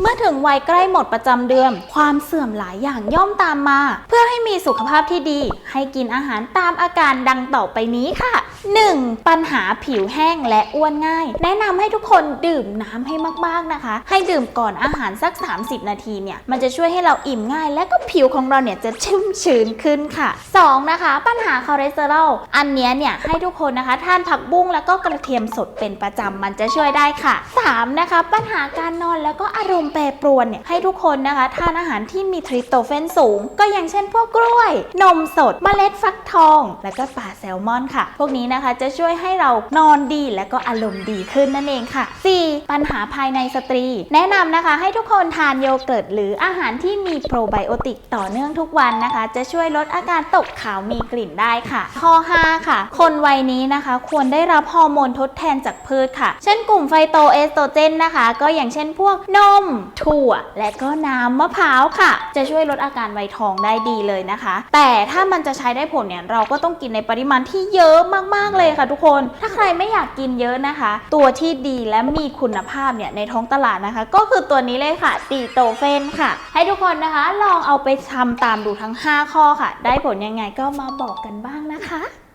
เมื่อถึงวัยใกล้หมดประจำเดือน ความเสื่อมหลายอย่างย่อมตามมา เพื่อให้มีสุขภาพที่ดี ให้กินอาหารตามอาการดังต่อไปนี้ค่ะ 1. ปัญหาผิวแห้งและอ้วนง่าย แนะนำให้ทุกคนดื่มน้ำให้มากๆนะคะ ให้ดื่มก่อนอาหารสัก 30 นาทีเนี่ยมันจะช่วยให้เราอิ่มง่าย และก็ผิวของเราเนี่ยจะชุ่มชื้นขึ้นค่ะ 2. นะคะ ปัญหาคอเลสเตอรอลอันเนี้ยเนี่ยให้ทุกคนนะคะทานผักบุ้งแล้วก็กระเทียมสดเป็นประจำมันจะช่วยได้ค่ะ 3. นะคะ ปัญหาการนอนแล้วก็อารมณ์แปรปรวนเนี่ยให้ทุกคนนะคะทานอาหารที่มีทริปโตเฟนสูง ก็อย่างเช่นพวกกล้วย นมสดเมล็ดฟักทอง แล้วก็ปลาแซลมอนค่ะ พวกนี้นะคะ จะช่วยให้เรานอนดีและก็อารมณ์ดีขึ้นนั่นเองค่ะ 4. ปัญหาภายในสตรี แนะนำนะคะให้ทุกคนทานโยเกิร์ต หรืออาหารที่มีโปรไบโอติกต่อเนื่องทุกวันนะคะ จะช่วยลดอาการตกขาวมีกลิ่นได้ค่ะ ข้อ 5 ค่ะ คนวัยนี้นะคะ ควรได้รับฮอร์โมนทดแทนจากพืชค่ะ เช่นกลุ่มไฟโตเอสโตรเจนนะคะ ก็อย่างเช่นพวกนม ถั่ว และก็น้ำมะพร้าวค่ะ จะช่วยลดอาการไวยทองได้ดีเลยนะคะ แต่ถ้ามันจะใช้ได้ผลเนี่ยเราก็ต้องกินในปริมาณที่เยอะมากๆเลยค่ะทุกคน ถ้าใครไม่อยากกินเยอะนะคะ ตัวที่ดีและมีคุณภาพเนี่ยในท้องตลาดนะคะ ก็คือตัวนี้เลยค่ะตีโตเฟนค่ะ ให้ทุกคนนะคะลองเอาไปทำตามดูทั้ง 5 ข้อค่ะ ได้ผลยังไงก็มาบอกกันบ้างนะคะ